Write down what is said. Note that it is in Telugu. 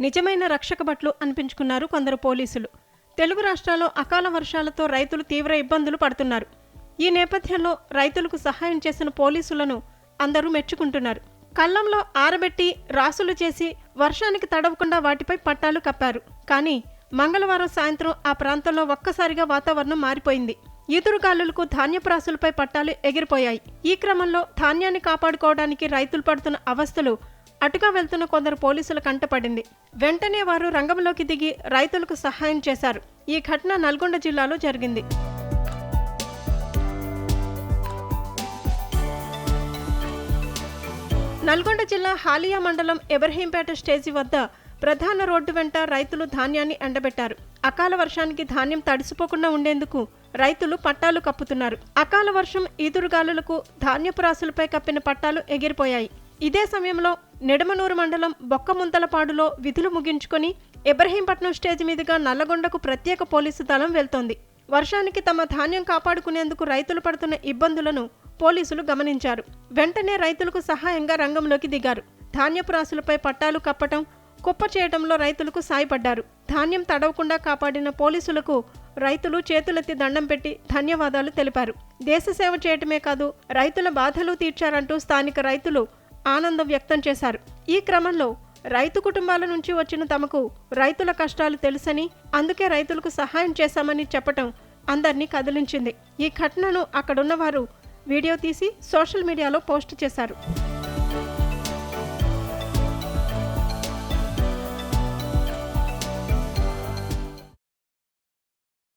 నిజమైన రక్షక భట్లు అనిపించుకున్నారు కొందరు పోలీసులు. తెలుగు రాష్ట్రాల్లో అకాల వర్షాలతో రైతులు తీవ్ర ఇబ్బందులు పడుతున్నారు. ఈ నేపథ్యంలో రైతులకు సహాయం చేసిన పోలీసులను అందరూ మెచ్చుకుంటున్నారు. కళ్ళంలో ఆరబెట్టి రాసులు చేసి వర్షానికి తడవకుండా వాటిపై పట్టాలు కప్పారు. కానీ మంగళవారం సాయంత్రం ఆ ప్రాంతంలో ఒక్కసారిగా వాతావరణం మారిపోయింది. ఈదురుగాలులకు ధాన్యపు రాసులపై పట్టాలు ఎగిరిపోయాయి. ఈ క్రమంలో ధాన్యాన్ని కాపాడుకోవడానికి రైతులు పడుతున్న అవస్థలు అటుగా వెళ్తున్న కొందరు పోలీసుల కంటపడింది వెంటనే వారు రంగంలోకి దిగి రైతులకు సహాయం చేశారు. ఈ ఘటన నల్గొండ జిల్లాలో జరిగింది. నల్గొండ జిల్లా హాలియా మండలం ఎబ్రహీంపేట స్టేజి వద్ద ప్రధాన రోడ్డు వెంట రైతులు ధాన్యాన్ని ఎండబెట్టారు. అకాల వర్షానికి ధాన్యం తడిసిపోకుండా ఉండేందుకు రైతులు పట్టాలు కప్పుతున్నారు. అకాల వర్షం ఈదురుగాలులకు ధాన్యపు రాసులపై కప్పిన పట్టాలు ఎగిరిపోయాయి. ఇదే సమయంలో నిడమనూరు మండలం బొక్కముంతలపాడులో విధులు ముగించుకొని ఇబ్రహీంపట్నం స్టేజ్ మీదుగా నల్లగొండకు ప్రత్యేక పోలీసు దళం వెళ్తోంది. వర్షానికి తమ ధాన్యం కాపాడుకునేందుకు రైతులు పడుతున్న ఇబ్బందులను పోలీసులు గమనించారు. వెంటనే రైతులకు సహాయంగా రంగంలోకి దిగారు. ధాన్యపు రాసులపై పట్టాలు కప్పటం కుప్ప చేయడంలో రైతులకు సాయపడ్డారు. ధాన్యం తడవకుండా కాపాడిన పోలీసులకు రైతులు చేతులెత్తి దండం పెట్టి ధన్యవాదాలు తెలిపారు. దేశ సేవ చేయటమే కాదు రైతుల బాధలు తీర్చారంటూ స్థానిక రైతులు ఆనందం వ్యక్తం చేశారు. ఈ క్రమంలో రైతు కుటుంబాల నుంచి వచ్చిన తమకు రైతుల కష్టాలు తెలుసని అందుకే రైతులకు సహాయం చేశామని చెప్పటం అందరినీ కదిలించింది. ఈ ఘటనను అక్కడున్న వారు వీడియో తీసి సోషల్ మీడియాలో పోస్ట్ చేశారు.